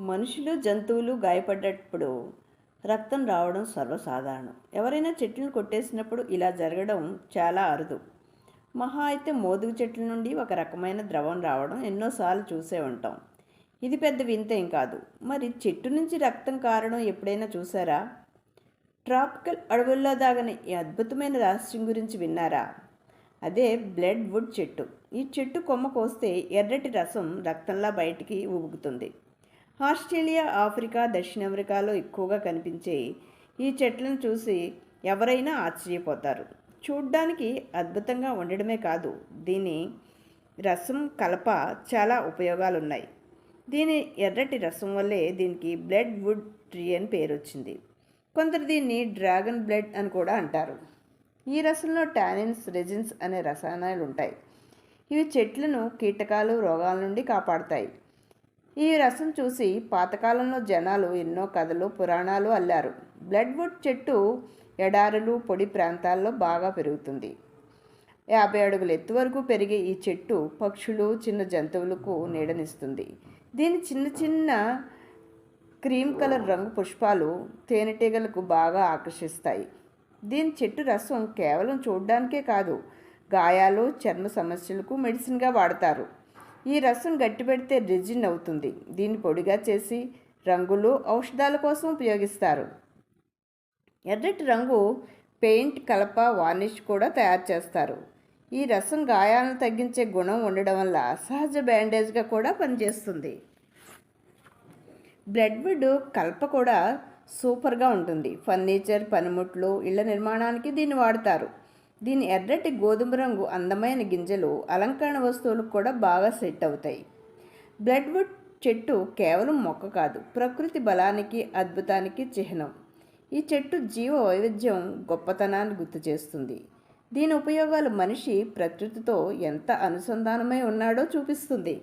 మనుషులు జంతువులు గాయపడ్డప్పుడు రక్తం రావడం సర్వసాధారణం. ఎవరైనా చెట్లను కొట్టేసినప్పుడు ఇలా జరగడం చాలా అరుదు. మహా అయితే మోదుగు చెట్ల నుండి ఒక రకమైన ద్రవం రావడం ఎన్నోసార్లు చూసే ఉంటాం. ఇది పెద్ద వింతేం కాదు. మరి చెట్టు నుంచి రక్తం కారడం ఎప్పుడైనా చూసారా? ట్రాపికల్ అడవుల్లో దాగని ఈ అద్భుతమైన రహస్యం గురించి విన్నారా? అదే బ్లడ్ వుడ్ చెట్టు. ఈ చెట్టు కొమ్మ కోస్తే ఎర్రటి రసం రక్తంలా బయటికి ఊగుతుంది. ఆస్ట్రేలియా ఆఫ్రికా దక్షిణాఫ్రికాలో ఎక్కువగా కనిపించే ఈ చెట్లను చూసి ఎవరైనా ఆశ్చర్యపోతారు. చూడ్డానికి అద్భుతంగా ఉండడమే కాదు దీని రసం కలప చాలా ఉపయోగాలు ఉన్నాయి దీని ఎర్రటి రసం వల్లే దీనికి బ్లడ్ వుడ్ ట్రీ అని పేరు వచ్చింది కొందరు దీన్ని డ్రాగన్ బ్లడ్ అని కూడా అంటారు. ఈ రసంలో టానిన్స్ రెజిన్స్ అనే రసాయనాలు ఉంటాయి ఇవి చెట్లను కీటకాలు రోగాల నుండి కాపాడతాయి. ఈ రసం చూసి పాతకాలంలో జనాలు ఎన్నో కథలు పురాణాలు అల్లారు. బ్లడ్వుడ్ చెట్టు ఎడారులు పొడి ప్రాంతాల్లో బాగా పెరుగుతుంది. యాభై అడుగుల ఎత్తు వరకు పెరిగే ఈ చెట్టు పక్షులు చిన్న జంతువులకు నీడనిస్తుంది. దీని చిన్న చిన్న క్రీమ్ కలర్ రంగు పుష్పాలు తేనెటీగలకు బాగా ఆకర్షిస్తాయి. దీని చెట్టు రసం కేవలం చూడడానికే కాదు గాయాలు చర్మ సమస్యలకు మెడిసిన్గా వాడతారు. ఈ రసం గట్టిపెడితే రిజిన్ అవుతుంది. దీన్ని పొడిగా చేసి రంగులు ఔషధాల కోసం ఉపయోగిస్తారు. ఎర్రటి రంగు పెయింట్ కలప వార్నిష్ కూడా తయారు చేస్తారు. ఈ రసం గాయాలను తగ్గించే గుణం ఉండడం వల్ల సహజ బ్యాండేజ్గా కూడా పనిచేస్తుంది. బ్లడ్ వుడ్ కలప కూడా సూపర్గా ఉంటుంది. ఫర్నిచర్ పనిముట్లు ఇళ్ళ నిర్మాణానికి దీన్ని వాడతారు. దీని ఎర్రటి గోధుమ రంగు అందమైన గింజలు అలంకరణ వస్తువులకు కూడా బాగా సెట్ అవుతాయి. బ్లడ్వుడ్ చెట్టు కేవలం మొక్క కాదు ప్రకృతి బలానికి అద్భుతానికి చిహ్నం. ఈ చెట్టు జీవ వైవిధ్యం గొప్పతనాన్ని గుర్తు చేస్తుంది దీని ఉపయోగాలు మనిషి ప్రకృతితో ఎంత అనుసంధానమై ఉన్నాడో చూపిస్తుంది.